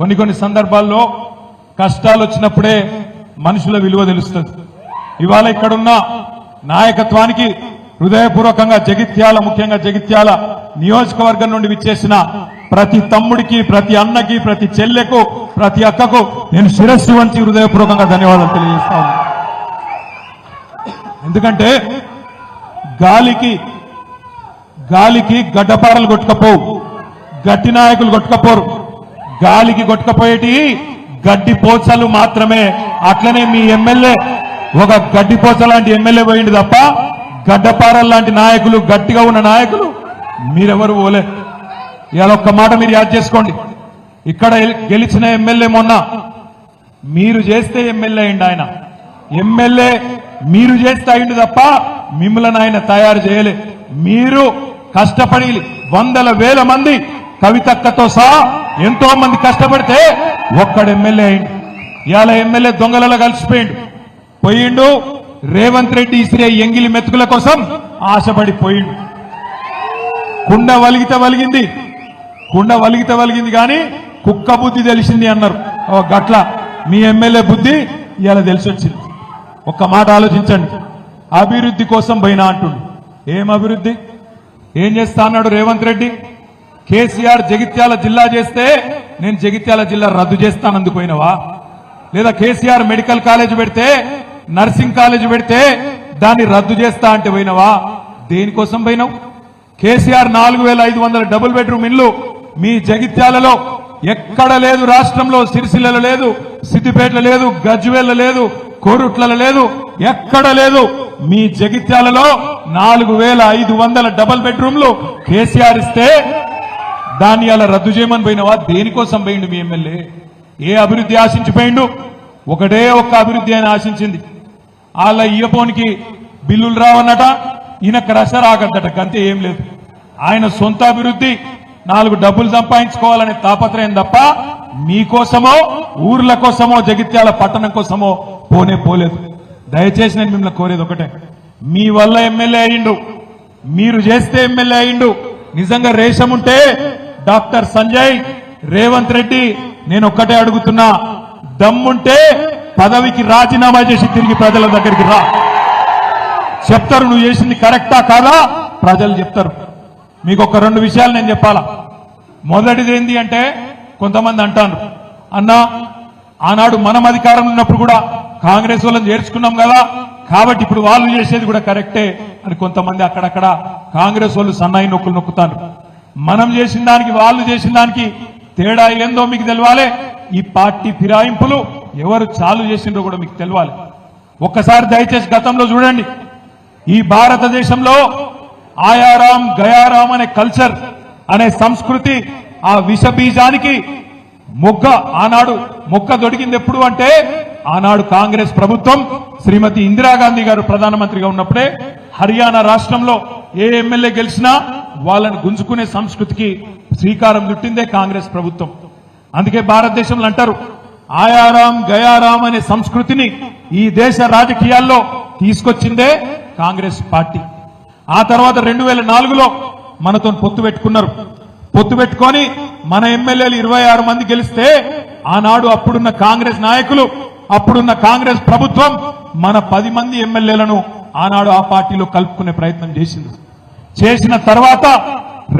కొన్ని కొన్ని సందర్భాల్లో కష్టాలు వచ్చినప్పుడే మనుషుల విలువ తెలుస్తుంది. ఇవాళ ఇక్కడున్న నాయకత్వానికి హృదయపూర్వకంగా జగిత్యాల ముఖ్యంగా జగిత్యాల నియోజకవర్గం నుండి విచ్చేసిన ప్రతి తమ్ముడికి ప్రతి అన్నకి ప్రతి చెల్లెకు ప్రతి అక్కకు నేను శిరస్సు వంచి హృదయపూర్వకంగా ధన్యవాదాలు తెలియజేస్తాను ఎందుకంటే గాలికి గాలికి గడ్డపారలు కొట్టుకపోవు గట్టి నాయకులు కొట్టుకపోరు. గాలికి కొట్టుకపోయేటి గడ్డి పోచలు మాత్రమే. అట్లనే మీ ఎమ్మెల్యే ఒక గడ్డి పోచ లాంటి ఎమ్మెల్యే పోయింది తప్ప గడ్డపారల్ లాంటి నాయకులు గట్టిగా ఉన్న నాయకులు మీరెవరు పోలే. ఇవాళ ఒక్క మాట మీరు యాద్ చేసుకోండి. ఇక్కడ గెలిచిన ఎమ్మెల్యే మొన్న మీరు చేస్తే ఎమ్మెల్యే అయింది ఆయన. ఎమ్మెల్యే మీరు చేస్తే అయింది తప్ప మిమ్మల్ని ఆయన తయారు చేయలే. మీరు కష్టపడి వందల వేల మంది కవితక్కతో సహా ఎంతో మంది కష్టపడితే ఒక్కడు ఎమ్మెల్యే అయింది ఇవాళ ఎమ్మెల్యే దొంగలలో కలిసిపోయిండు. పోయిండు రేవంత్ రెడ్డి ఇసిరే ఎంగిలి మెతుకుల కోసం ఆశపడి పోయిండు. కుండ వలిగితే వలిగింది కుండ వలిగితే వలిగింది కానీ కుక్క బుద్ధి తెలిసింది అన్నారు. గట్ల మీ ఎమ్మెల్యే బుద్ధి ఇలా తెలిసి వచ్చింది ఒక్క మాట ఆలోచించండి. అభివృద్ధి కోసం పోయినా అంటుండు. ఏం అభివృద్ధి? ఏం చేస్తా అన్నాడు రేవంత్ రెడ్డి? కేసీఆర్ జగిత్యాల జిల్లా చేస్తే నేను జగిత్యాల జిల్లా రద్దు చేస్తానందుకు పోయినవా? లేదా కేసీఆర్ మెడికల్ కాలేజ్ పెడితే నర్సింగ్ కాలేజ్ పెడితే దాన్ని రద్దు చేస్తా అంటే పోయినవా? దేనికోసం పోయినావు? కేసీఆర్ నాలుగు వేల ఐదు వందల డబుల్ బెడ్రూమ్ ఇల్లు మీ జగిత్యాలలో ఎక్కడ లేదు రాష్ట్రంలో సిరిసిల్లలో లేదు సిద్దిపేటలో లేదు గజ్వేల్లో లేదు కోరుట్లలో లేదు ఎక్కడ లేదు. మీ జగిత్యాలలో నాలుగు వేల ఐదు వందల డబుల్ బెడ్రూమ్లు కేసీఆర్ ఇస్తే దాన్ని అలా రద్దు చేయమని పోయినవా? దేనికోసం పోయిండు మీ ఎమ్మెల్యే? ఏ అభివృద్ధి ఆశించిపోయిండు ఒకటే ఒక్క అభివృద్ధి అని ఆశించింది. వాళ్ళ ఇయపోనికి బిల్లులు రావన్నట ఈయన క్రష రాగద్దట గంతే ఏం లేదు. ఆయన సొంత అభివృద్ధి నాలుగు డబ్బులు సంపాదించుకోవాలనే తాపత్రయం తప్ప మీకోసమో ఊర్ల కోసమో జగిత్యాల పట్టణం కోసమో పోనే పోలేదు. దయచేసి నేను మిమ్మల్ని కోరేది ఒకటే. మీ వల్ల ఎమ్మెల్యే అయిండు. మీరు చేస్తే ఎమ్మెల్యే అయిండు. నిజంగా రేషం ఉంటే డాక్టర్ సంజయ్ రేవంత్ రెడ్డి నేను ఒక్కటే అడుగుతున్నా. దమ్ముంటే పదవికి రాజీనామా చేసి తిరిగి ప్రజల దగ్గరికి రా. చెప్తారు నువ్వు చేసింది కరెక్టా కాదా? ప్రజలు చెప్తారు. మీకు ఒక రెండు విషయాలు నేను చెప్పాలా. మొదటిది ఏంటి అంటే కొంతమంది అంటాను అన్నా ఆనాడు మనం అధికారం ఉన్నప్పుడు కూడా కాంగ్రెస్ వాళ్ళని చేర్చుకున్నాం కదా. కాబట్టి ఇప్పుడు వాళ్ళు చేసేది కూడా కరెక్టే అని కొంతమంది అక్కడక్కడ కాంగ్రెస్ వాళ్ళు సన్నాయి నొక్కులు నొక్కుతారు. మనం చేసిన దానికి వాళ్ళు చేసిన దానికి తేడా ఏందో మీకు తెలవాలి. ఈ పార్టీ ఫిరాయింపులు ఎవరు చాలు చేసిండ్రో కూడా మీకు తెలవాలి. ఒక్కసారి దయచేసి గతంలో చూడండి. ఈ భారతదేశంలో ఆయారాం గయారాం అనే కల్చర్ అనే సంస్కృతి ఆ విషబీజానికి మొగ్గ ఆనాడు మొక్క దొడికింది ఎప్పుడు అంటే ఆనాడు కాంగ్రెస్ ప్రభుత్వం శ్రీమతి ఇందిరాగాంధీ గారు ప్రధానమంత్రిగా ఉన్నప్పుడే హర్యానా రాష్ట్రంలో ఏ ఎమ్మెల్యే గెలిచినా వాళ్ళని గుంజుకునే సంస్కృతికి శ్రీకారం చుట్టిందే కాంగ్రెస్ ప్రభుత్వం. అందుకే భారతదేశంలో అంటారు ఆయారాం గయారాం అనే సంస్కృతిని ఈ దేశ రాజకీయాల్లో తీసుకొచ్చిందే కాంగ్రెస్ పార్టీ. ఆ తర్వాత రెండు వేల నాలుగులో మనతో పొత్తు పెట్టుకున్నారు. పొత్తు పెట్టుకొని మన ఎమ్మెల్యేలు ఇరవై ఆరు మంది గెలిస్తే ఆనాడు అప్పుడున్న కాంగ్రెస్ నాయకులు అప్పుడున్న కాంగ్రెస్ ప్రభుత్వం మన పది మంది ఎమ్మెల్యేలను ఆనాడు ఆ పార్టీలో కలుపుకునే ప్రయత్నం చేసింది. చేసిన తర్వాత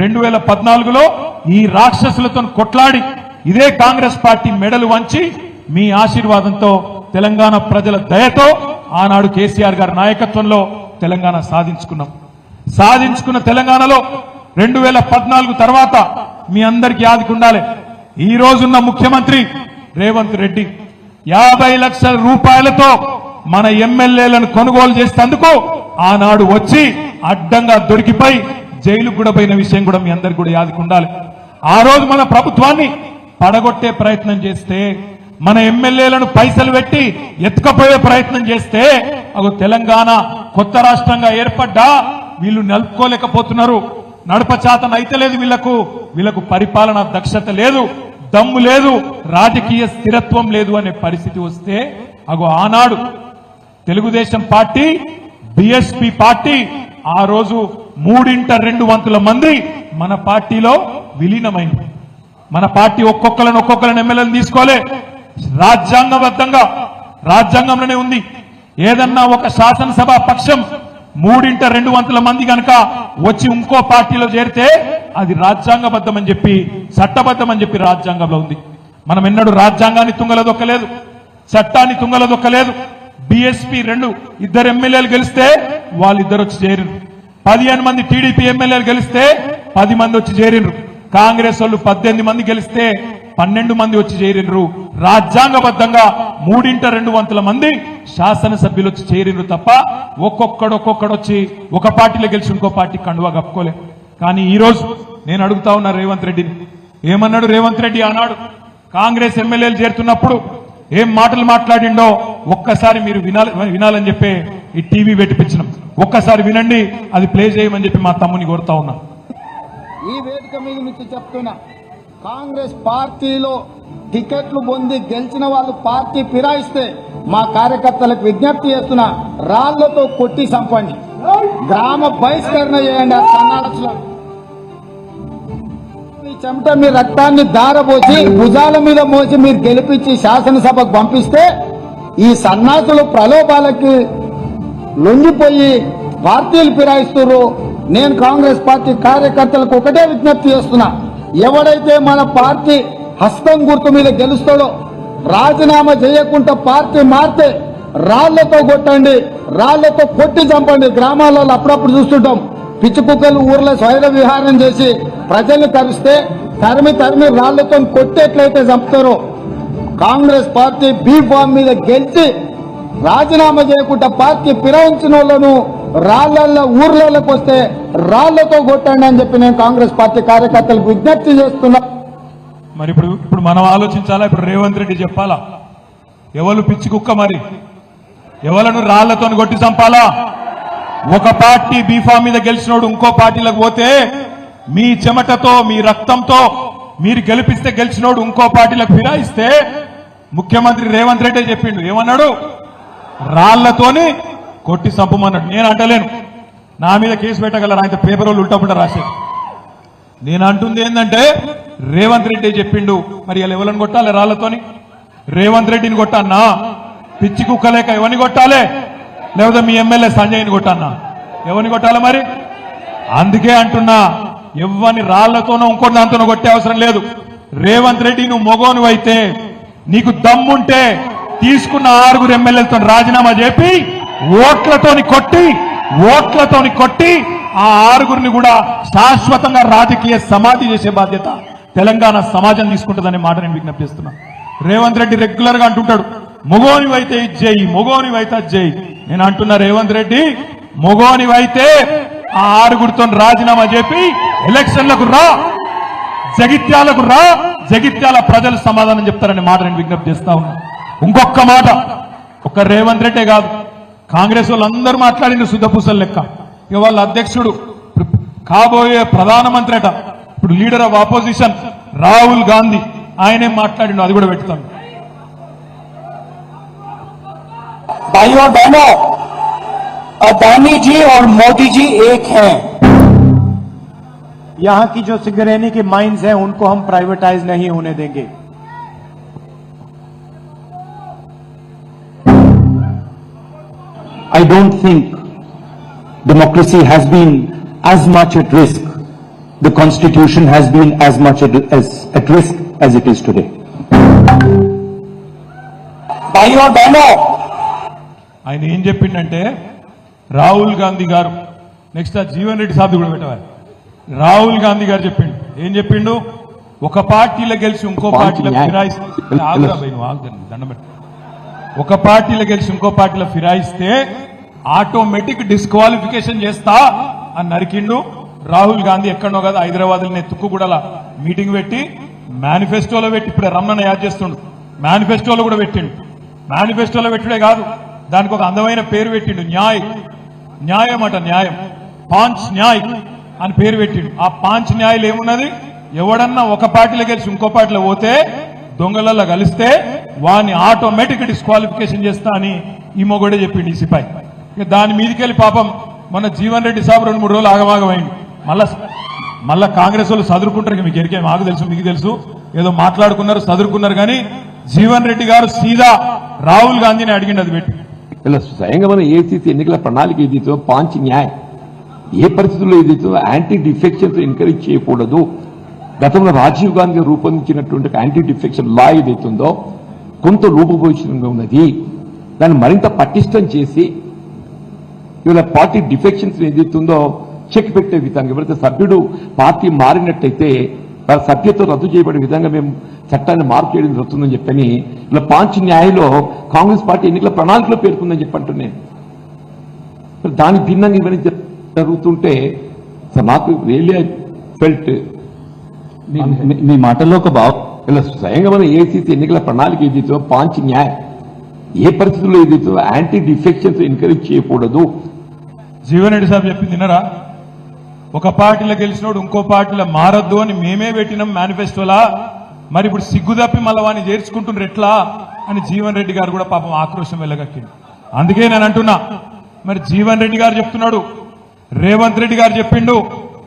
రెండు వేల పద్నాలుగులో ఈ రాక్షసులతో కొట్లాడి ఇదే కాంగ్రెస్ పార్టీ మెడలు వంచి మీ ఆశీర్వాదంతో తెలంగాణ ప్రజల దయతో ఆనాడు కేసీఆర్ గారి నాయకత్వంలో తెలంగాణ సాధించుకున్నాం. సాధించుకున్న తెలంగాణలో రెండు వేల పద్నాలుగు తర్వాత మీ అందరికి ఆదుకుండాలి ఈ రోజున్న ముఖ్యమంత్రి రేవంత్ రెడ్డి యాభై లక్షల రూపాయలతో మన ఎమ్మెల్యేలను కొనుగోలు చేసినందుకు ఆనాడు వచ్చి అడ్డంగా దొరికిపోయి జైలు కూడా పోయిన విషయం కూడా మీ అందరికి కూడా యాదుకుండాలి ఉండాలి. ఆ రోజు మన ప్రభుత్వాన్ని పడగొట్టే ప్రయత్నం చేస్తే మన ఎమ్మెల్యేలను పైసలు పెట్టి ఎత్తుకపోయే ప్రయత్నం చేస్తే అగో తెలంగాణ కొత్త రాష్ట్రంగా ఏర్పడ్డా వీళ్ళు నలుపుకోలేకపోతున్నారు. నడపచాతన అయితే లేదు వీళ్ళకు వీళ్ళకు పరిపాలన దక్షత లేదు దమ్ము లేదు రాజకీయ స్థిరత్వం లేదు అనే పరిస్థితి వస్తే అగో ఆనాడు తెలుగుదేశం పార్టీ బిఎస్పి పార్టీ ఆ రోజు మూడింట రెండు వంతుల మంది మన పార్టీలో విలీనమైంది. మన పార్టీ ఒక్కొక్కలను ఒక్కొక్కరిని ఎమ్మెల్యేలు తీసుకోలే. రాజ్యాంగబద్ధంగా రాజ్యాంగంలోనే ఉంది. ఏదన్నా ఒక శాసనసభ పక్షం మూడింట రెండు వంతుల మంది కనుక వచ్చి ఇంకో పార్టీలో చేరితే అది రాజ్యాంగబద్ధం అని చెప్పి చట్టబద్ధం అని చెప్పి రాజ్యాంగంలో ఉంది. మనం ఎన్నడూ రాజ్యాంగాన్ని తుంగలదొక్కలేదు చట్టాన్ని తుంగలదొక్కలేదు. బిఎస్పీ రెండు ఇద్దరు ఎమ్మెల్యేలు గెలిస్తే వాళ్ళిద్దరు వచ్చి చేరిండ్రు పదిహేను మంది టీడీపీ ఎమ్మెల్యేలు గెలిస్తే పది మంది వచ్చి చేరినరు కాంగ్రెస్ వాళ్ళు పద్దెనిమిది మంది గెలిస్తే పన్నెండు మంది వచ్చి చేరినరు రాజ్యాంగబద్ధంగా మూడింట రెండు వంతుల మంది శాసనసభ్యులు వచ్చి చేరినరు తప్ప ఒక్కొక్కడు ఒక్కొక్కడు వచ్చి ఒక పార్టీలో గెలిచి ఇంకో పార్టీ కండువా కప్పుకోలే. కానీ ఈరోజు నేను అడుగుతా ఉన్నా రేవంత్ రెడ్డిని. ఏమన్నాడు రేవంత్ రెడ్డి అన్నాడు కాంగ్రెస్ ఎమ్మెల్యేలు చేరుతున్నప్పుడు ఏం మాటలు మాట్లాడిండో ఒక్కసారి మీరు వినాలి వినాలని చెప్పి ఈ టీవీ పెట్టిపించినాం ఒక్కసారి వినండి అది ప్లే చేయమని చెప్పి మా తమ్ముని కోరుతా ఉన్నా. ఈ వేదిక మీద మీకు చెప్తున్నా కాంగ్రెస్ పార్టీలో టికెట్లు పొంది గెలిచిన వాళ్ళు పార్టీ ఫిరాయిస్తే మా కార్యకర్తలకు విజ్ఞప్తి చేస్తున్నా రాళ్ళతో కొట్టి చంపండి. గ్రామ బహిష్కరణ చేయండి ఆ చెమట మీ రక్తాన్ని దారపోసి భుజాల మీద మోసి మీరు గెలిపించి శాసనసభకు పంపిస్తే ఈ సన్నాసులు ప్రలోభాలకి లొంగిపోయి పార్టీలు ఫిరాయిస్తున్నారు నేను కాంగ్రెస్ పార్టీ కార్యకర్తలకు ఒకటే విజ్ఞప్తి చేస్తున్నా. ఎవడైతే మన పార్టీ హస్తం గుర్తు మీద గెలుస్తాడో రాజీనామా చేయకుండా పార్టీ మారితే రాళ్ళతో కొట్టండి రాళ్ళతో కొట్టి చంపండి. గ్రామాలలో అప్పుడప్పుడు చూస్తుంటాం. పిచ్చి కుక్కలు ఊర్లో స్వైర విహారం చేసి ప్రజల్ని తరిస్తే తరిమి తరిమి రాళ్ళతో కొట్టేట్లయితే చంపుతారో. కాంగ్రెస్ పార్టీ బీ ఫామ్ మీద గెలిచి రాజీనామా చేయకుండా పార్టీ ఫిరాయించిన వాళ్ళను రాళ్ళల్లో ఊర్లలోకి వస్తే రాళ్ళతో కొట్టండి అని చెప్పి నేను కాంగ్రెస్ పార్టీ కార్యకర్తలకు విజ్ఞప్తి చేస్తున్నా. మరి ఇప్పుడు ఇప్పుడు మనం ఆలోచించాలా? ఇప్పుడు రేవంత్ రెడ్డి చెప్పాలా? ఎవరు పిచ్చి కుక్క మరి? ఎవలను రాళ్ళతో కొట్టి చంపాలా? ఒక పార్టీ బీఫా మీద గెలిచినోడు ఇంకో పార్టీలకు పోతే మీ చెమటతో మీ రక్తంతో మీరు గెలిపిస్తే గెలిచినోడు ఇంకో పార్టీలకు ఫిరాయిస్తే ముఖ్యమంత్రి రేవంత్ రెడ్డి చెప్పిండు. ఏమన్నాడు? రాళ్ళతోని కొట్టి చంపమన్నాడు. నేను అంటలేను. నా మీద కేసు పెట్టగలరు? ఆయన పేపర్ వాళ్ళు ఉల్టా రాసేది నేను అంటుంది ఏంటంటే రేవంత్ రెడ్డి చెప్పిండు. మరి ఇలా ఎవరిని కొట్టాలి రాళ్ళతోని? రేవంత్ రెడ్డిని కొట్టన్నా పిచ్చి కుక్కలేక ఎవరిని కొట్టాలి? లేకపోతే మీ ఎమ్మెల్యే సంజయ్ని కొట్టన్నా. ఎవరిని కొట్టాలి మరి? అందుకే అంటున్నా ఎవరిని రాళ్ళతోనో ఇంకోటి దాంతోనో కొట్టే అవసరం లేదు. రేవంత్ రెడ్డి నువ్వు మొగోను అయితే నీకు దమ్ముంటే తీసుకున్న ఆరుగురు ఎమ్మెల్యేలతో రాజీనామా చెప్పి ఓట్లతోని కొట్టి ఓట్లతోని కొట్టి ఆ ఆరుగురిని కూడా శాశ్వతంగా రాజకీయ సమాధి చేసే బాధ్యత తెలంగాణ సమాజం తీసుకుంటుందనే మాట నేను విజ్ఞప్తి చేస్తున్నా రేవంత్ రెడ్డి రెగ్యులర్గా అంటుంటాడు మొగోనివైతే ఇది చేయి మొగోనివైతే అది చేయి నేను అంటున్నా రేవంత్ రెడ్డి మొగోనివైతే ఆ ఆరుగురితో రాజీనామా చెప్పి ఎలక్షన్లకు రా జగిత్యాలకు రా జగిత్యాల ప్రజలు సమాధానం చెప్తారనే మాట నేను విజ్ఞప్తి చేస్తా ఉన్నా. ఇంకొక మాట ఒక రేవంత్ రెడ్డే కాదు కాంగ్రెస్ వాళ్ళందరూ మాట్లాడిన శుద్ధపూసల లెక్క. ఇక వాళ్ళ అధ్యక్షుడు కాబోయే ప్రధానమంత్రి అట ఇప్పుడు leader of opposition Rahul Gandhi ఆయనే మాట్లాడిండు అది కూడా పెడతాను. भाइयों और बहनों अदानी जी और मोदी जी एक हैं। यहाँ की जो सिगरेनी के माइंस हैं उनको हम प्राइवेटाइज नहीं होने देंगे। I don't think democracy has been as much at risk the constitution has been as much at as at risk as it is today भाई और बहनों ఆయన ఏం చెప్పిండంటే రాహుల్ గాంధీ గారు నెక్స్ట్ ఆ జీవన్ రెడ్డి సాబ్ కూడా పెట్టవాలి రాహుల్ గాంధీ గారు చెప్పిండు. ఏం చెప్పిండు? ఒక పార్టీలో గెలిచి ఇంకో పార్టీలో ఫిరాయిస్తే ఆగురా భయ్ నువ్వు ఆగుదండి దండం పెట్టు ఒక పార్టీలో గెలిచి ఇంకో పార్టీలో ఫిరాయిస్తే ఆటోమేటిక్ డిస్క్వాలిఫికేషన్ చేస్తా అని నరికిండు. రాహుల్ గాంధీ ఎక్కడో కదా హైదరాబాద్ తుక్కు కూడా మీటింగ్ పెట్టి మేనిఫెస్టోలో పెట్టి ఇప్పుడే రమ్మన్న యాద్ చేస్తుండు. మేనిఫెస్టోలో కూడా పెట్టిండు. మేనిఫెస్టోలో పెట్టుడే కాదు. దానికి ఒక అందమైన పేరు పెట్టిండు. న్యాయ్. న్యాయం అట న్యాయం. పాంచ్ న్యాయ్ అని పేరు పెట్టిండు. ఆ పాంచ్ న్యాయాలు ఏమున్నది? ఎవడన్నా ఒక పార్టీలో గెలిచి ఇంకో పార్టీలో పోతే దొంగలలో కలిస్తే వాని ఆటోమేటిక్ డిస్క్వాలిఫికేషన్ చేస్తా అని ఈ మొగడే చెప్పిండు ఈ సిపాయి. ఇక దాని మీదకెళ్ళి పాపం మన జీవన్ రెడ్డి సాబ్ రెండు మూడు రోజులు ఆగమాగమైంది మళ్ళా మళ్ళా కాంగ్రెస్ వాళ్ళు చదువుకుంటారు మీకు ఎరికే మాకు తెలుసు మీకు తెలుసు. ఏదో మాట్లాడుకున్నారు చదువుకున్నారు కానీ జీవన్ రెడ్డి గారు సీదా రాహుల్ గాంధీని అడిగిండు అది పెట్టి. ఇలా స్వయంగా మనం ఏసీసీ ఎన్నికల ప్రణాళిక ఏదైతే పాంచ్ న్యాయ్. ఏ పరిస్థితుల్లో ఏదైతే యాంటీ డిఫెక్షన్స్ ఎంకరేజ్ చేయకూడదు. గతంలో రాజీవ్ గాంధీ రూపొందించినటువంటి యాంటీ డిఫెక్షన్ లా ఏదైతుందో కొంత రూపభూషణంగా ఉన్నది. దాన్ని మరింత పటిష్టం చేసి ఇవాళ పార్టీ డిఫెక్షన్స్ ఏదైతుందో చెక్ పెట్టే విధంగా ఎవరైతే సభ్యుడు పార్టీ మారినట్టయితే వారి సభ్యత్వం రద్దు చేయబడే విధంగా మేము చట్టాన్ని మార్పు చేయడం జరుగుతుందని చెప్పని ఇలా పాంచ్ న్యాయలో కాంగ్రెస్ పార్టీ ఎన్నికల ప్రణాళికలో పేర్కొందని చెప్పంటున్నాను మరి దానికి భిన్నంగా ఇవన్నీ జరుగుతుంటే నాకు రియల్లీ ఫెల్ట్. మీ- మాటల్లో ఒక భావ ఇలా స్వయంగా మన ఏసీసీ ఎన్నికల ప్రణాళిక ఏదైతే పాంచ్ న్యాయ్ ఏ పరిస్థితుల్లో ఏదైతే యాంటీ డిఫెక్షన్స్ ఎంకరేజ్ చేయకూడదు. జీవన్ రెడ్డి సాబ్ చెప్పింది వినరా? ఒక పార్టీలో గెలిచినోడు ఇంకో పార్టీలో మారద్దు అని మేమే పెట్టినాం మేనిఫెస్టోలా మరి ఇప్పుడు సిగ్గు తప్పి మళ్ళీ వాడిని ఎట్లా? అని జీవన్ రెడ్డి గారు కూడా పాపం ఆక్రోశం వెళ్ళగక్కింది అందుకే నేను అంటున్నా మరి జీవన్ రెడ్డి గారు చెప్తున్నాడు రేవంత్ రెడ్డి గారు చెప్పిండు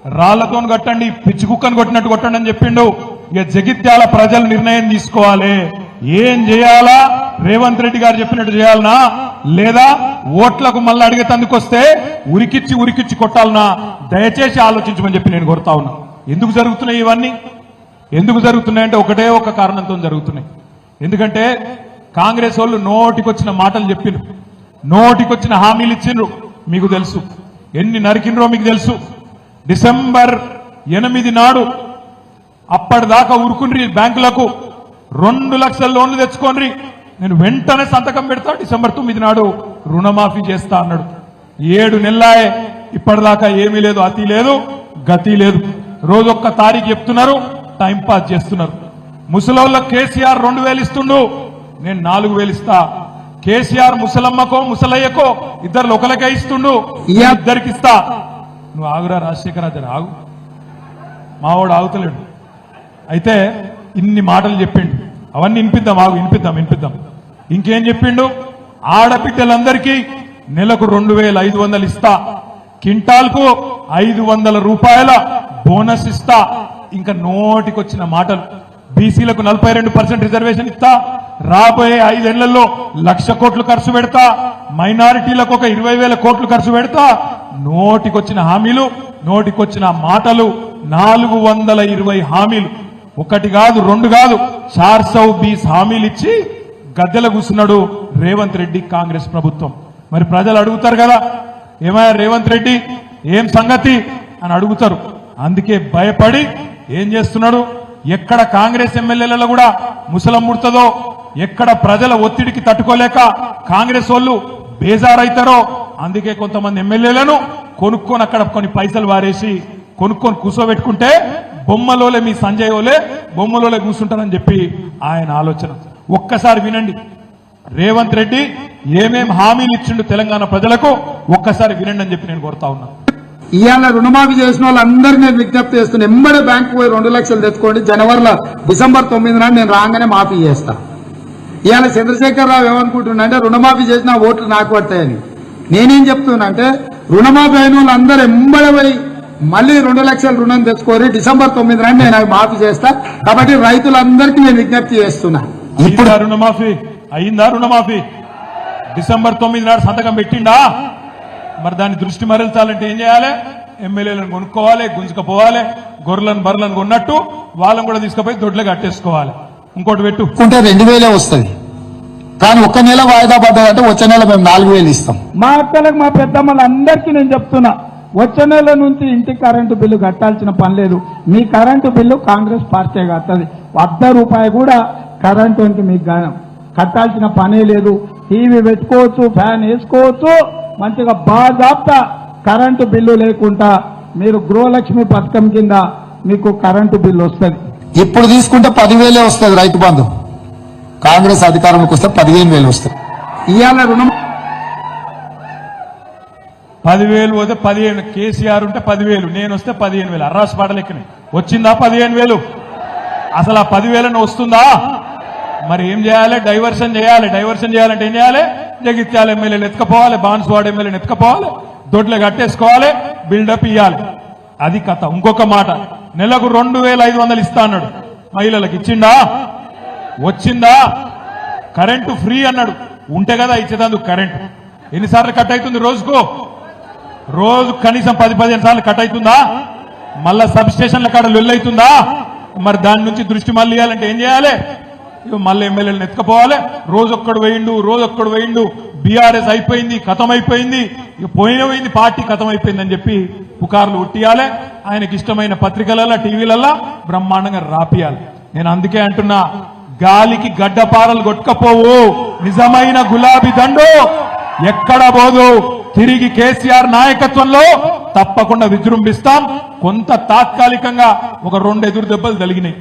రాళ్ళతో కొట్టండి పిచ్చి కుక్కను కొట్టినట్టు కొట్టండి అని చెప్పిండు. ఇక జగిత్యాల ప్రజలు నిర్ణయం తీసుకోవాలి. ఏం చేయాలా? రేవంత్ రెడ్డి గారు చెప్పినట్టు చేయాలనా? లేదా ఓట్లకు మళ్ళీ అడిగే వస్తే ఉరికిచ్చి ఉరికిచ్చి కొట్టాలనా? దయచేసి ఆలోచించమని చెప్పి నేను కోరుతా ఉన్నా. ఎందుకు జరుగుతున్నాయి ఇవన్నీ? ఎందుకు జరుగుతున్నాయంటే ఒకటే ఒక కారణంతో జరుగుతున్నాయి. ఎందుకంటే కాంగ్రెస్ వాళ్ళు నోటికొచ్చిన మాటలు చెప్పిండ్రు నోటికొచ్చిన హామీలు ఇచ్చిండ్రు. మీకు తెలుసు. ఎన్ని నరికిండ్రో మీకు తెలుసు. డిసెంబర్ ఎనిమిది నాడు అప్పటిదాకా ఉరుకుండ్రి బ్యాంకులకు. రెండు లక్షల లోన్లు తెచ్చుకోండి. నేను వెంటనే సంతకం పెడతా డిసెంబర్ తొమ్మిది నాడు రుణమాఫీ చేస్తా అన్నాడు. ఏడు నెలలాయే ఇప్పటిదాకా ఏమీ లేదు అతి లేదు గతి లేదు. రోజొక్క తారీఖు చెప్తున్నారు టైం పాస్ చేస్తున్నారు. ముసలోళ్ళ కేసీఆర్ రెండు వేలు ఇస్తుండు నేను నాలుగు వేలు ఇస్తా. కేసీఆర్ ముసలమ్మకో ముసలయ్యకో ఇద్దరు ఒకరికే ఇస్తుండు. ఇద్దరికి ఇస్తా. నువ్వు ఆగురా రాజశేఖర్ రాజు ఆగు. మావాడు ఆగుతలేడు. అయితే ఇన్ని మాటలు చెప్పిండు. అవన్నీ వినిపిద్దాం ఆగు వినిపిద్దాం వినిపిద్దాం. ఇంకేం చెప్పిండు? ఆడబిడ్డలందరికీ నెలకు రెండు వేల ఐదు వందలు ఇస్తా. కింటాల్కు ఐదు వందల రూపాయల బోనస్ ఇస్తా. ఇంకా నోటికొచ్చిన మాటలు. బీసీలకు నలభై రెండు పర్సెంట్ రిజర్వేషన్ ఇస్తా. రాబోయే ఐదేళ్ళలో లక్ష కోట్లు ఖర్చు పెడతా. మైనారిటీలకు ఒక ఇరవై వేల కోట్లు ఖర్చు పెడతా. నోటికొచ్చిన హామీలు నోటికొచ్చిన మాటలు నాలుగు వందల ఇరవై హామీలు. ఒకటి కాదు రెండు కాదు. చార్ సౌ బీస్ హామీలు ఇచ్చి గద్దెల కూర్చున్నాడు రేవంత్ రెడ్డి కాంగ్రెస్ ప్రభుత్వం. మరి ప్రజలు అడుగుతారు కదా ఏమయ్యా రేవంత్ రెడ్డి ఏం సంగతి అని అడుగుతారు. అందుకే భయపడి ఏం చేస్తున్నాడు? ఎక్కడ కాంగ్రెస్ ఎమ్మెల్యేలలో కూడా ముసలం ముడుతుందో ఎక్కడ ప్రజల ఒత్తిడికి తట్టుకోలేక కాంగ్రెస్ వాళ్ళు బేజారైతారో అందుకే కొంతమంది ఎమ్మెల్యేలను కొనుక్కొని అక్కడ కొన్ని పైసలు వారేసి కొనుక్కొని కూర్చోబెట్టుకుంటే బొమ్మలోలే మీ సంజయ్ ఓలే బొమ్మలోలే కూర్చుంటారని చెప్పి ఆయన ఆలోచన. ఒక్కసారి వినండి. రేవంత్ రెడ్డి ఏమేం హామీలు ఇచ్చిండు తెలంగాణ ప్రజలకు ఒక్కసారి వినండి అని చెప్పి నేను కోరుతా ఉన్నా. ఇవాళ రుణమాఫీ చేసిన వాళ్ళందరినీ నేను విజ్ఞప్తి చేస్తున్నా ఎమ్మడే బ్యాంకు పోయి రెండు లక్షలు తెచ్చుకోండి జనవరిలో డిసెంబర్ తొమ్మిది నాడు నేను రాగానే మాఫీ చేస్తా. ఇవాళ చంద్రశేఖరరావు ఏమనుకుంటున్నా అంటే రుణమాఫీ చేసిన ఓట్లు నాకు పడతాయని. నేనేం చెప్తున్నా అంటే రుణమాఫీ అయిన వాళ్ళందరూ ఎంబడే పోయి మళ్ళీ రెండు లక్షల రుణం తెచ్చుకోరి డిసెంబర్ తొమ్మిది నాడు నేను అవి మాఫీ చేస్తా. కాబట్టి రైతులందరికీ నేను విజ్ఞప్తి చేస్తున్నా. ఇప్పుడు రుణమాఫీ? అయిందా రుణమాఫీ? డిసెంబర్ తొమ్మిది నాడు సంతకం పెట్టిండా? మరి దాని దృష్టి మరల్చాలంటే ఏం చేయాలి? ఎమ్మెల్యేలను కొనుక్కోవాలి గుంజుకపోవాలి గొర్రెలను బర్రెలను కొన్నట్టు వాళ్ళని కూడా తీసుకుపోయి దొడ్లు కట్టేసుకోవాలి. ఇంకోటి పెట్టు. ఉంటే రెండు వేలే వస్తుంది కానీ ఒక్క నెల వాయిదా పడ్డదంటే వచ్చే నెల మేము నాలుగు వేలు ఇస్తాం. మా అక్కలకు మా పెద్దమ్మలందరికీ నేను చెప్తున్నా. వచ్చే నెల నుంచి ఇంటి కరెంటు బిల్లు కట్టాల్సిన పని లేదు. మీ కరెంటు బిల్లు కాంగ్రెస్ పార్టీ కట్టదు అర్ధ రూపాయి కూడా కరెంటుకి మీకు గా- కట్టాల్సిన పనే లేదు. టీవీ పెట్టుకోవచ్చు ఫ్యాన్ వేసుకోవచ్చు మంచిగా బాజాప్తా కరెంటు బిల్లు లేకుండా మీరు గృహలక్ష్మి పథకం కింద మీకు కరెంటు బిల్లు వస్తుంది. ఇప్పుడు తీసుకుంటే పదివేలే వస్తుంది రైతు బంధు. కాంగ్రెస్ అధికారంలోకి వస్తే పదిహేను వేలు వస్తుంది. ఇవాళ రుణం పదివేలు పోతే పదిహేను కేసీఆర్ ఉంటే పదివేలు నేను వస్తే పదిహేను వేలు. అర్రాస్ పాటలు వచ్చిందా పదిహేను వేలు? అసలు ఆ పదివేలను వస్తుందా? మరి ఏం చేయాలి? డైవర్షన్ చేయాలి. డైవర్షన్ చేయాలంటే ఏం చేయాలి? జగిత్యాల ఎమ్మెల్యేలు ఎత్తుకపోవాలి బాన్స్వాడ ఎమ్మెల్యేలు ఎత్తుకపోవాలి దొడ్లు కట్టేసుకోవాలి బిల్డప్ ఇవ్వాలి అది కథ. ఇంకొక మాట. నెలకు రెండు వేల ఐదు వందలు ఇస్తా అన్నాడు. మహిళలకు ఇచ్చిండా? వచ్చిందా? కరెంటు ఫ్రీ అన్నాడు. ఉంటే కదా ఇచ్చేదందుకు కరెంటు. ఎన్నిసార్లు కట్ అవుతుంది రోజుకు? రోజు కనీసం పది పదిహేను సార్లు కట్ అవుతుందా? మళ్ళా సబ్ స్టేషన్ల కాడ లొల్లైతుందా? మరి దాని నుంచి దృష్టి మళ్ళీ ఇవ్వాలంటే ఏం చేయాలి? మళ్ళీ ఎమ్మెల్యేలను ఎత్తుకపోవాలి రోజొక్కడు వేయిండు రోజొక్కడు వేయిండు. బీఆర్ఎస్ అయిపోయింది కథం అయిపోయింది ఇక పోయిన పోయింది పార్టీ కథం అయిపోయింది అని చెప్పి పుకార్లు ఉట్టియాలి. ఆయనకి ఇష్టమైన పత్రికలలో టీవీలలో బ్రహ్మాండంగా రాపియాలి. నేను అందుకే అంటున్నా గాలికి గడ్డపారలు కొట్టుకపోవు. నిజమైన గులాబీ దండు ఎక్కడ పోదు? తిరిగి కేసీఆర్ నాయకత్వంలో తప్పకుండా విజృంభిస్తాం. కొంత తాత్కాలికంగా ఒక రెండు ఎదురు దెబ్బలు తగిలినాయి.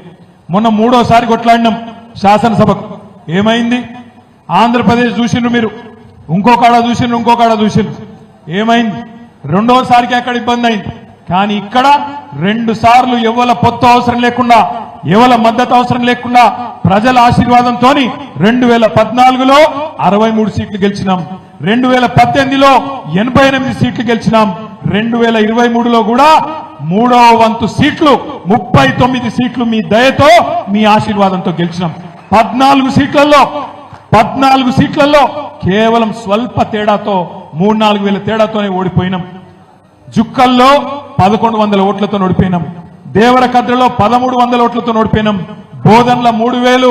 మొన్న మూడోసారి కొట్లాడినాం శాసనసభకు. ఏమైంది? ఆంధ్రప్రదేశ్ చూసిండ్రు మీరు. ఇంకో కాడ చూసిండ్రు ఇంకో కాడ చూసిండ్రు. ఏమైంది? రెండోసారికి అక్కడ ఇబ్బంది అయింది. కానీ ఇక్కడ రెండు సార్లు ఎవల పొత్తు అవసరం లేకుండా ఎవల మద్దతు అవసరం లేకుండా ప్రజల ఆశీర్వాదంతో రెండు వేల పద్నాలుగులో అరవై మూడు సీట్లు గెలిచినాం. రెండు వేల పద్దెనిమిదిలో ఎనభై ఎనిమిది సీట్లు గెలిచినాం. రెండు వేల ఇరవై మూడులో కూడా మూడవ వంతు సీట్లు ముప్పై తొమ్మిది సీట్లు మీ దయతో మీ ఆశీర్వాదంతో గెలిచినాం. పద్నాలుగు సీట్లలో పద్నాలుగు సీట్లలో కేవలం స్వల్ప తేడాతో మూడు నాలుగు వేల తేడాతోనే ఓడిపోయినాం. జుక్కల్లో పదకొండు వందల ఓట్లతో ఓడిపోయినాం. దేవరకద్రలో పదమూడు వందల ఓట్లతో ఓడిపోయినాం. బోధన్ల మూడు వేలు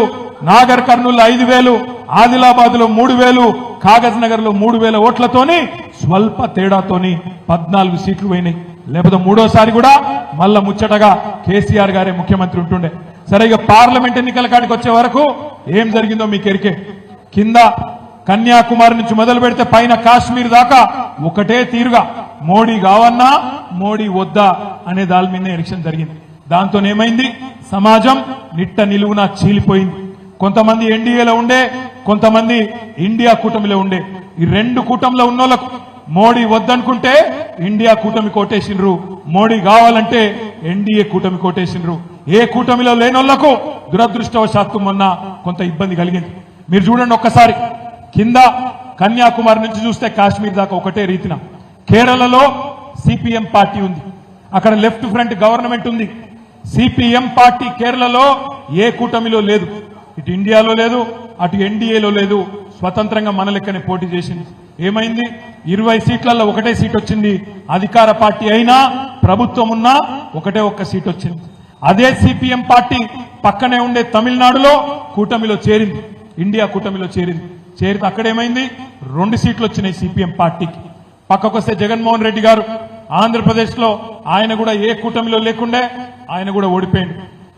నాగర్ కర్నూలు ఐదు వేలు ఆదిలాబాద్లో మూడు వేలు కాగజ్ నగర్లో మూడు వేల ఓట్లతోని స్వల్ప తేడాతోని పద్నాలుగు సీట్లు పోయినాయి. లేకపోతే మూడోసారి కూడా మళ్ళా ముచ్చటగా కేసీఆర్ గారే ముఖ్యమంత్రి ఉంటుండే. సరే ఇక పార్లమెంట్ ఎన్నికల కాడికి వచ్చే వరకు ఏం జరిగిందో మీకు ఎరికే కింద కన్యాకుమారి నుంచి మొదలు పెడితే పైన కాశ్మీర్ దాకా ఒకటే తీరుగా. మోడీ కావన్నా మోడీ వద్దా అనే దాని మీద ఎలక్షన్ జరిగింది. దాంతో ఏమైంది సమాజం నిట్ట నిలువున చీలిపోయింది. కొంతమంది ఎన్డీఏలో ఉండే కొంతమంది ఇండియా కూటమిలో ఉండే. ఈ రెండు కూటమిలో ఉన్నోళ్ళకు మోడీ వద్దనుకుంటే ఇండియా కూటమి కోటేసిండ్రు మోడీ కావాలంటే ఎన్డీఏ కూటమి కోటేసిండ్రు ఏ కూటమిలో లేనోళ్ళకు దురదృష్టవశాత్తు మొన్న కొంత ఇబ్బంది కలిగింది. మీరు చూడండి ఒక్కసారి. కింద కన్యాకుమారి నుంచి చూస్తే కాశ్మీర్ దాకా ఒకటే రీతిన. కేరళలో సిపిఎం పార్టీ ఉంది. అక్కడ లెఫ్ట్ ఫ్రంట్ గవర్నమెంట్ ఉంది. సిపిఎం పార్టీ కేరళలో ఏ కూటమిలో లేదు. ఇటు ఇండియాలో లేదు అటు ఎన్డీఏలో లేదు. స్వతంత్రంగా మన లెక్కనే పోటీ చేసింది. ఏమైంది? ఇరవై సీట్లలో ఒకటే సీట్ వచ్చింది. అధికార పార్టీ అయినా ప్రభుత్వం ఉన్నా ఒకటే ఒక్క సీట్ వచ్చింది. అదే సిపిఎం పార్టీ పక్కనే ఉండే తమిళనాడులో కూటమిలో చేరింది. ఇండియా కూటమిలో చేరింది. చేరితే అక్కడేమైంది? రెండు సీట్లు వచ్చినాయి సిపిఎం పార్టీకి. పక్కకొస్తే జగన్మోహన్ రెడ్డి గారు ఆంధ్రప్రదేశ్లో ఆయన కూడా ఏ కూటమిలో లేకుండే ఆయన కూడా ఓడిపోయింది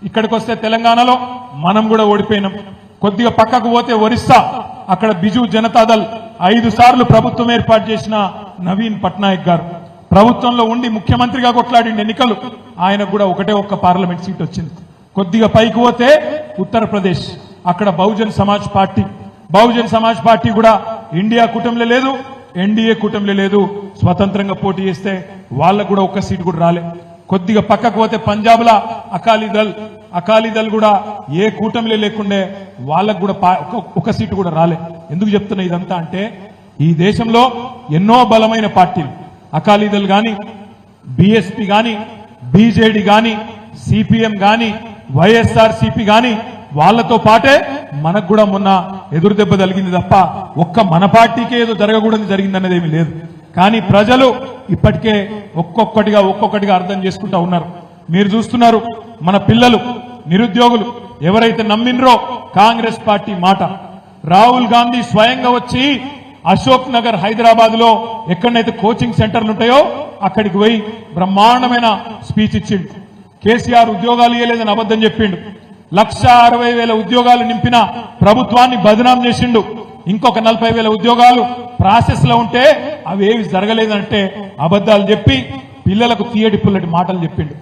ఇక్కడికి వస్తే తెలంగాణలో మనం కూడా ఓడిపోయినాం. కొద్దిగా పక్కకు పోతే ఒరిస్సా అక్కడ బిజు జనతాదళ్ ఐదు సార్లు ప్రభుత్వం ఏర్పాటు చేసిన నవీన్ పట్నాయక్ గారు. ప్రభుత్వంలో ఉండి ముఖ్యమంత్రిగా కొట్లాడిన ఎన్నికలు ఆయనకు కూడా ఒకటే ఒక్క పార్లమెంట్ సీట్ వచ్చింది. కొద్దిగా పైకి పోతే ఉత్తరప్రదేశ్ అక్కడ బహుజన్ సమాజ్ పార్టీ. బహుజన్ సమాజ్ పార్టీ కూడా ఇండియా కూటమిలో లేదు ఎన్డీఏ కూటమిలో లేదు. స్వతంత్రంగా పోటీ చేస్తే వాళ్ళకు కూడా ఒక్క సీటు కూడా రాలే. కొద్దిగా పక్కకు పోతే పంజాబ్ లా అకాలీదల్ అకాలీదల్ కూడా ఏ కూటమిలే లేకుండే వాళ్ళకు కూడా పా- ఒక- ఒక సీటు కూడా రాలే. ఎందుకు చెప్తున్నా ఇదంతా అంటే ఈ దేశంలో ఎన్నో బలమైన పార్టీలు. అకాలీదల్ గాని బీఎస్పీ గాని బీజేడీ గాని సిపిఎం గాని వైఎస్ఆర్ సిపి గాని వాళ్ళతో పాటే మనకు కూడా మొన్న ఎదురు దెబ్బ తగిలింది తప్ప ఒక్క మన పార్టీకే ఏదో జరగకూడదు జరిగిందనేది ఏమీ లేదు. కానీ ప్రజలు ఇప్పటికే ఒక్కొక్కటిగా ఒక్కొక్కటిగా అర్థం చేసుకుంటా ఉన్నారు. మీరు చూస్తున్నారు మన పిల్లలు నిరుద్యోగులు ఎవరైతే నమ్మినరో కాంగ్రెస్ పార్టీ మాట. రాహుల్ గాంధీ స్వయంగా వచ్చి అశోక్ నగర్ హైదరాబాద్లో ఎక్కడైతే కోచింగ్ సెంటర్లు ఉంటాయో అక్కడికి పోయి బ్రహ్మాండమైన స్పీచ్ ఇచ్చిండు. కేసీఆర్ ఉద్యోగాలు ఇవ్వలేదని అబద్ధం చెప్పిండు. లక్ష అరవై వేల ఉద్యోగాలు నింపిన ప్రభుత్వాన్ని బదనాం చేసిండు. ఇంకొక నలభై వేల ఉద్యోగాలు ప్రాసెస్లో ఉంటే అవి ఏవి జరగలేదంటే అబద్ధాలు చెప్పి పిల్లలకు తీయటి పుల్లటి మాటలు చెప్పిండు.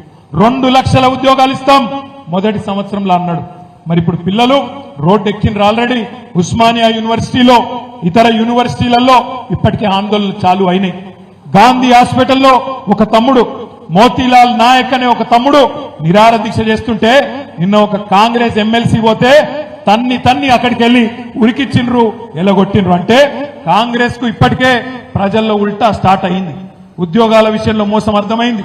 రెండు లక్షల ఉద్యోగాలు ఇస్తాం. మొదటి సంవత్సరంలో అన్నాడు. మరి ఇప్పుడు పిల్లలు రోడ్డు ఎక్కిండ్రు ఆల్రెడీ ఉస్మానియా యూనివర్సిటీలో ఇతర యూనివర్సిటీలలో ఇప్పటికే ఆందోళనలు చాలు అయినాయి. గాంధీ హాస్పిటల్లో ఒక తమ్ముడు మోతీలాల్ నాయక్ అనే ఒక తమ్ముడు నిరార దీక్ష చేస్తుంటే నిన్న ఒక కాంగ్రెస్ ఎమ్మెల్సీ పోతే తన్ని తన్ని అక్కడికి వెళ్ళి ఉరికిచ్చిండ్రు ఎలగొట్టిండ్రు అంటే కాంగ్రెస్కు ఇప్పటికే ప్రజల్లో ఉల్టా స్టార్ట్ అయింది. ఉద్యోగాల విషయంలో మోసం అర్థమైంది.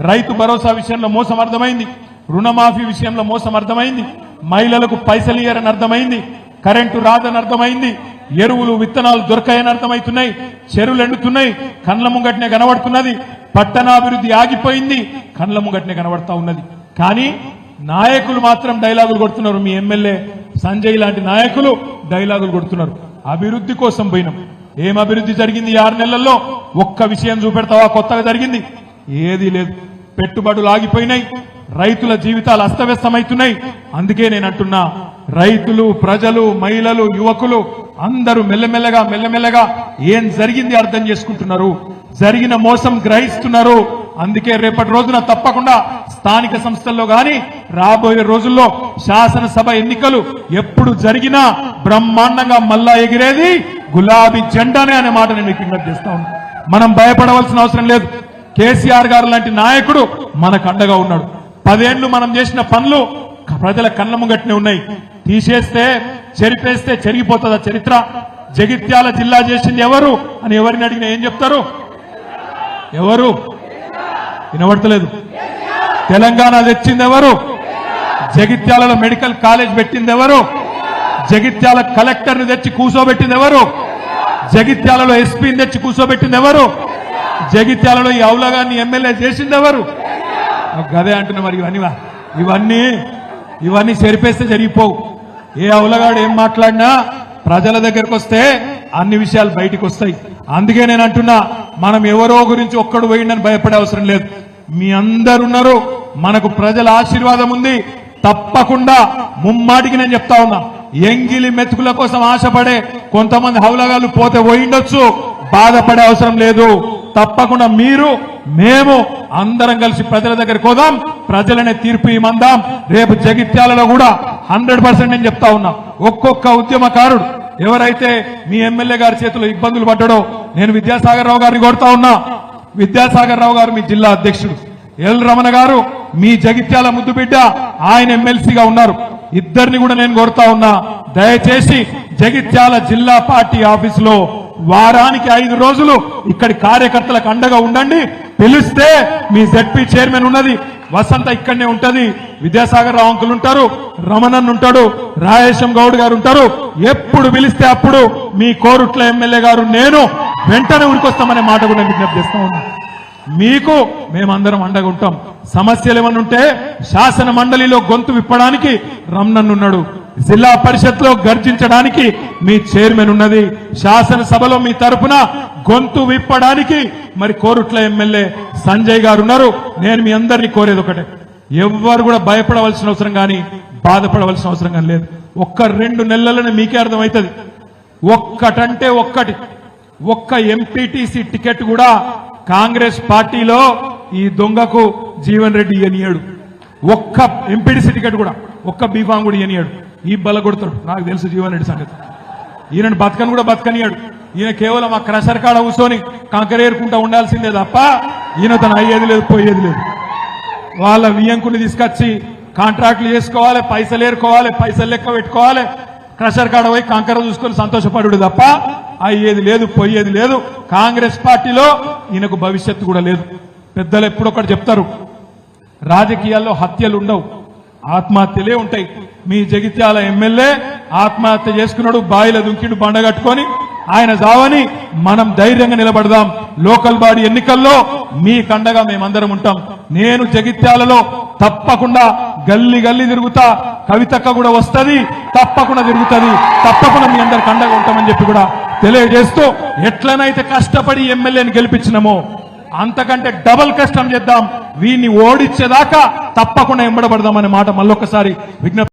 రైతు భరోసా విషయంలో మోసం అర్థమైంది. రుణమాఫీ విషయంలో మోసం అర్థమైంది. మహిళలకు పైసలు ఇయ్యరని అర్థమైంది. కరెంటు రాదని అర్థమైంది. ఎరువులు విత్తనాలు దొరకాయని అర్థమవుతున్నాయి చెరువులు ఎండుతున్నాయి. కండ్ల ముంగట్నే కనబడుతున్నది. పట్టణాభివృద్ధి ఆగిపోయింది. కండ్ల ముంగట్నే కనబడతా ఉన్నది. కానీ నాయకులు మాత్రం డైలాగులు కొడుతున్నారు. మీ ఎమ్మెల్యే సంజయ్ లాంటి నాయకులు డైలాగులు కొడుతున్నారు. అభివృద్ధి కోసం పోయినాం. ఏం అభివృద్ధి జరిగింది ఆరు నెలల్లో? ఒక్క విషయం చూపెడతావా? కొత్తగా జరిగింది? ఏదీ లేదు. పెట్టుబడులు ఆగిపోయినాయి. రైతుల జీవితాలు అస్తవ్యస్తమవుతున్నాయి. అందుకే నేను అంటున్నా రైతులు ప్రజలు మహిళలు యువకులు అందరూ మెల్లమెల్లగా మెల్లమెల్లగా ఏం జరిగింది అర్థం చేసుకుంటున్నారు? జరిగిన మోసం గ్రహిస్తున్నారు. అందుకే రేపటి రోజున తప్పకుండా స్థానిక సంస్థల్లో గాని రాబోయే రోజుల్లో శాసనసభ ఎన్నికలు ఎప్పుడు జరిగినా బ్రహ్మాండంగా మళ్ళా ఎగిరేది గులాబీ జెండానే అనే మాట నేను మీకు విజ్ఞప్తి చేస్తా మనం భయపడవలసిన అవసరం లేదు. కేసీఆర్ గారు లాంటి నాయకుడు మనకు అండగా ఉన్నాడు. పదేళ్ళు మనం చేసిన పనులు ప్రజల కళ్ళ ముంగట్నే ఉన్నాయి. తీసేస్తే చెరిపేస్తే చెరిగిపోతుందా చరిత్ర? జగిత్యాల జిల్లా చేసింది ఎవరు అని ఎవరిని అడిగినా ఏం చెప్తారు? ఎవరు? వినబడతలేదు. తెలంగాణ తెచ్చింది ఎవరు? జగిత్యాలలో మెడికల్ కాలేజ్ పెట్టింది ఎవరు? జగిత్యాల కలెక్టర్ని తెచ్చి కూర్చోబెట్టింది ఎవరు? జగిత్యాలలో ఎస్పీని తెచ్చి కూర్చోబెట్టింది ఎవరు? జగిత్యాలలో ఈ అవులగాన్ని ఎమ్మెల్యే చేసింది ఎవరు? గదే అంటున్నా మరి ఇవన్నీ ఇవన్నీ ఇవన్నీ సరిపేస్తే జరిగిపోవు. ఏ అవులగాడు ఏం మాట్లాడినా ప్రజల దగ్గరకు వస్తే అన్ని విషయాలు బయటకు వస్తాయి. అందుకే నేను అంటున్నా మనం ఎవరో గురించి ఒక్కడు పోయిండని భయపడే అవసరం లేదు. మీ అందరున్నారు మనకు ప్రజల ఆశీర్వాదం ఉంది. తప్పకుండా ముమ్మాటికి నేను చెప్తా ఉన్నా ఎంగిలి మెతుకుల కోసం ఆశపడే కొంతమంది హౌలగాళ్ళు పోతే పోయిండొచ్చు. బాధపడే అవసరం లేదు. తప్పకుండా మీరు మేము అందరం కలిసి ప్రజల దగ్గరికి పోదాం. ప్రజలనే తీర్పు ఇమ్మందాం రేపు జగిత్యాలలో కూడా హండ్రెడ్ పర్సెంట్ నేను చెప్తా ఉన్నా ఒక్కొక్క ఉద్యమకారుడు ఎవరైతే మీ ఎమ్మెల్యే గారి చేతిలో ఇబ్బందులు పడ్డాడో నేను విద్యాసాగర్ రావు గారిని కొడతా ఉన్నా. విద్యాసాగర్ రావు గారు మీ జిల్లా అధ్యక్షుడు. ఎల్ రమణ గారు మీ జగిత్యాల ముద్దు బిడ్డ ఆయన ఎమ్మెల్సీగా ఉన్నారు. ఇద్దరిని కూడా నేను కోరుతా ఉన్నా. దయచేసి జగిత్యాల జిల్లా పార్టీ ఆఫీసులో వారానికి ఐదు రోజులు ఇక్కడి కార్యకర్తలకు అండగా ఉండండి. పిలిస్తే మీ జెడ్పీ చైర్మన్ ఉన్నది. వసంత ఇక్కడనే ఉంటది. విద్యాసాగర్ రావు అంకులు ఉంటారు రమణన్ ఉంటాడు రాయేశం గౌడ్ గారు ఉంటారు. ఎప్పుడు పిలిస్తే అప్పుడు మీ కోరుట్ల ఎమ్మెల్యే గారు నేను వెంటనే ఉరికొస్తామనే మాట కూడా నేను విజ్ఞప్తి చేస్తా ఉన్నా. మీకు మేమందరం అండగా ఉంటాం. సమస్యలు ఏమన్నా ఉంటే శాసన మండలిలో గొంతు విప్పడానికి రమణన్ ఉన్నాడు. జిల్లా పరిషత్లో గర్జించడానికి మీ చైర్మన్ ఉన్నది. శాసనసభలో మీ తరపున గొంతు విప్పడానికి మరి కోరుట్ల ఎమ్మెల్యే సంజయ్ గారు ఉన్నారు. నేను మీ అందరినీ కోరేది ఒకటే. ఎవ్వరు కూడా భయపడవలసిన అవసరం కానీ బాధపడవలసిన అవసరం కానీ లేదు. ఒక్క రెండు నెలలనే మీకే అర్థమవుతుంది. ఒక్కటంటే ఒక్కటి. ఒక్క ఎంపీటీసీ టికెట్ కూడా కాంగ్రెస్ పార్టీలో ఈ దొంగకు జీవన్ రెడ్డి ఇయనియాడు ఒక్క ఎంపీటీసీ టికెట్ కూడా ఒక్క బీఫామ్ కూడా ఇయనియాడు ఈ బల కొడతాడు. నాకు తెలుసు జీవన్ రెడ్డి సంగతి. ఈయనను బతకని కూడా బతకనియాడు. ఈయన కేవలం ఆ క్రషర్ కాడ కూర్చొని కంకరేరుకుంటా ఉండాల్సిందే తప్ప ఈయన తను అయ్యేది లేదు పోయేది లేదు. వాళ్ళ వియ్యంకుని తీసుకొచ్చి కాంట్రాక్ట్లు చేసుకోవాలి పైసలు ఏరుకోవాలి పైసలు లెక్క పెట్టుకోవాలి. క్రషర్ కాడ పోయి కంకర చూసుకొని సంతోషపడు తప్ప అయ్యేది లేదు పోయేది లేదు. కాంగ్రెస్ పార్టీలో ఈయనకు భవిష్యత్తు కూడా లేదు. పెద్దలు ఎప్పుడు ఒకటి చెప్తారు రాజకీయాల్లో హత్యలు ఉండవు ఆత్మహత్యలే ఉంటాయి. మీ జగిత్యాల ఎమ్మెల్యే ఆత్మహత్య చేసుకున్నాడు బాయిల దుంకిడు బండ కట్టుకొని ఆయన జావని మనం ధైర్యంగా నిలబడదాం. లోకల్ బాడీ ఎన్నికల్లో మీ కండగా మేమందరం ఉంటాం. నేను జగిత్యాలలో తప్పకుండా గల్లి గల్లి తిరుగుతా. కవితక్క కూడా వస్తది తప్పకుండా తిరుగుతుంది. తప్పకుండా మీ అందరు కండగా ఉంటామని చెప్పి కూడా తెలియజేస్తూ ఎట్లనైతే కష్టపడి ఎమ్మెల్యేని గెలిపించినమో అంతకంటే డబల్ కష్టం చేద్దాం. వీన్ని ఓడించేదాకా తప్పకుండా ఎంబడబడదామనే మాట మళ్ళొకసారి విజ్ఞప్తి